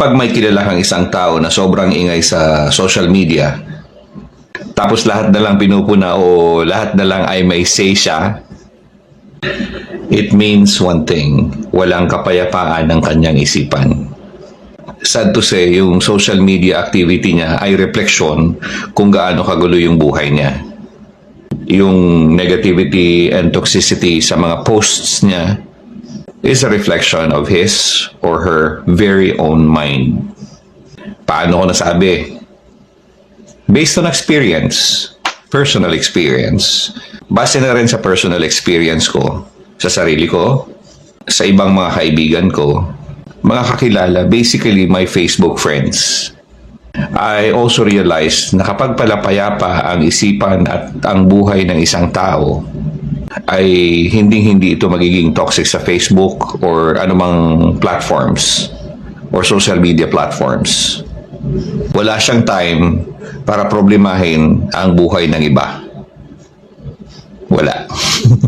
kapag may kilala kang isang tao na sobrang ingay sa social media, tapos lahat na lang pinupuna o lahat na lang ay may say siya, it means one thing, walang kapayapaan ng kanyang isipan. Sad to say, yung social media activity niya ay refleksyon kung gaano kagulo yung buhay niya. Yung negativity and toxicity sa mga posts niya is a reflection of his or her very own mind. Paano ko nasabi? Based on experience, personal experience, base na rin sa personal experience ko, sa sarili ko, sa ibang mga kaibigan ko, mga kakilala, basically my Facebook friends. I also realized na kapag pala payapa ang isipan at ang buhay ng isang tao, ay hindi-hindi ito magiging toxic sa Facebook or anumang platforms or social media platforms. Wala siyang time para problemahin ang buhay ng iba. Wala.